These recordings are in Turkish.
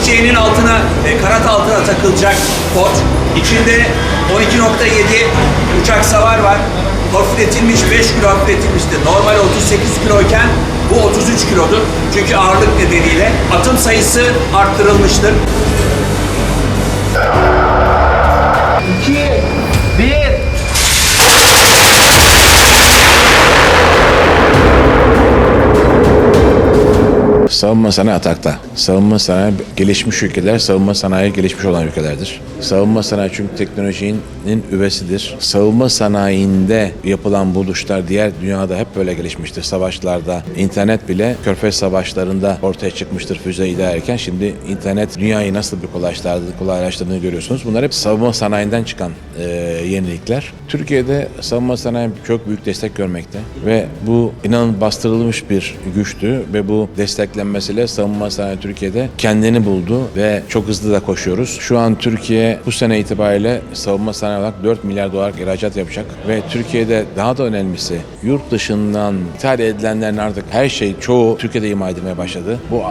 Türkiye'nin altına, e, kanat altına takılacak pot. İçinde 12.7 uçak savar var. Hafifletilmiş 5 kilo hafifletilmişti. Normal 38 kiloyken bu 33 kilodur. Çünkü ağırlık nedeniyle atım sayısı arttırılmıştır. Savunma sanayi atakta. Savunma sanayi gelişmiş ülkeler, savunma sanayi gelişmiş olan ülkelerdir. Savunma sanayi çünkü teknolojinin üvesidir. Savunma sanayinde yapılan buluşlar diğer dünyada hep böyle gelişmiştir. Savaşlarda, internet bile Körfez savaşlarında ortaya çıkmıştır füze ilerlerken. Şimdi internet dünyayı nasıl bir kolaylaştırdığını, kolaylaştırdığını görüyorsunuz. Bunlar hep savunma sanayinden çıkan e, yenilikler. Türkiye'de savunma sanayi çok büyük destek görmekte ve bu inanın bastırılmış bir güçtü ve bu desteklenmesiyle savunma sanayi Türkiye'de kendini buldu ve çok hızlı da koşuyoruz. Şu an Türkiye bu sene itibariyle savunma sanayi olarak 4 milyar dolar ihracat yapacak ve Türkiye'de daha da önemlisi yurt dışından ithal edilenlerin artık her şey çoğu Türkiye'de imal edilmeye başladı. Bu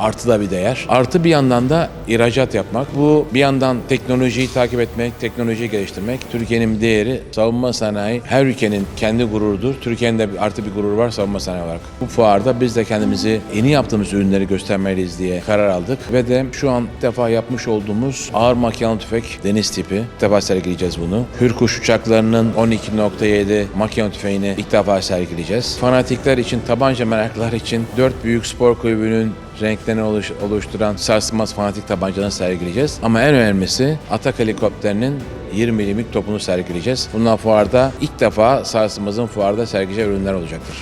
artı da bir değer. Artı bir yandan da ihracat yapmak. Bu bir yandan teknolojiyi takip etmek, teknolojiyi geliştirmek. Türkiye'nin değeri savunma sanayi her ülkenin kendi gururudur. Türkiye'nin de artı bir gurur var savunma sanayi olarak. Bu fuarda biz de kendimizi yeni yaptığımız ürünleri göstermeliyiz diye karar aldık. Ve de şu an defa yapmış olduğumuz ağır makinalı tüfek deniz tipi. İlk defa sergileyeceğiz bunu. Hürkuş uçaklarının 12.7 makinalı tüfeğini ilk defa sergileyeceğiz. Fanatikler için, tabanca meraklılar için dört büyük spor kulübünün renklerini oluş- oluşturan sarsılmaz fanatik tabancalarını sergileyeceğiz. Ama en önemlisi Atak helikopterinin 20 milimlik topunu sergileyeceğiz. Bundan fuarda ilk defa Sarsılmaz'ın fuarda sergileyeceği ürünler olacaktır.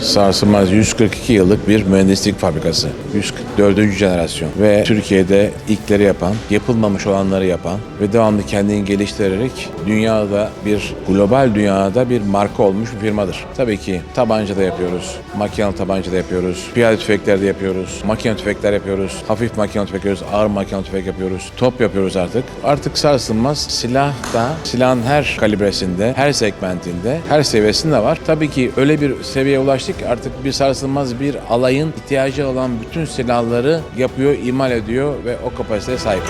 Sarsılmaz 142 yıllık bir mühendislik fabrikası. 144. jenerasyon ve Türkiye'de ilkleri yapan, yapılmamış olanları yapan ve devamlı kendini geliştirerek dünyada bir global dünyada bir marka olmuş bir firmadır. Tabii ki tabanca da yapıyoruz, makinalı tabanca da yapıyoruz, piyade tüfekler de yapıyoruz, makine tüfekler yapıyoruz, hafif makine tüfek yapıyoruz, ağır makine tüfek yapıyoruz, top yapıyoruz artık. Artık sarsılmaz silah da silahın her kalibresinde, her segmentinde, her seviyesinde var. Tabii ki öyle bir seviyeye ulaştık artık bir sarsılmaz bir alayın ihtiyacı olan bütün silahları yapıyor, imal ediyor ve o kapasiteye sahip.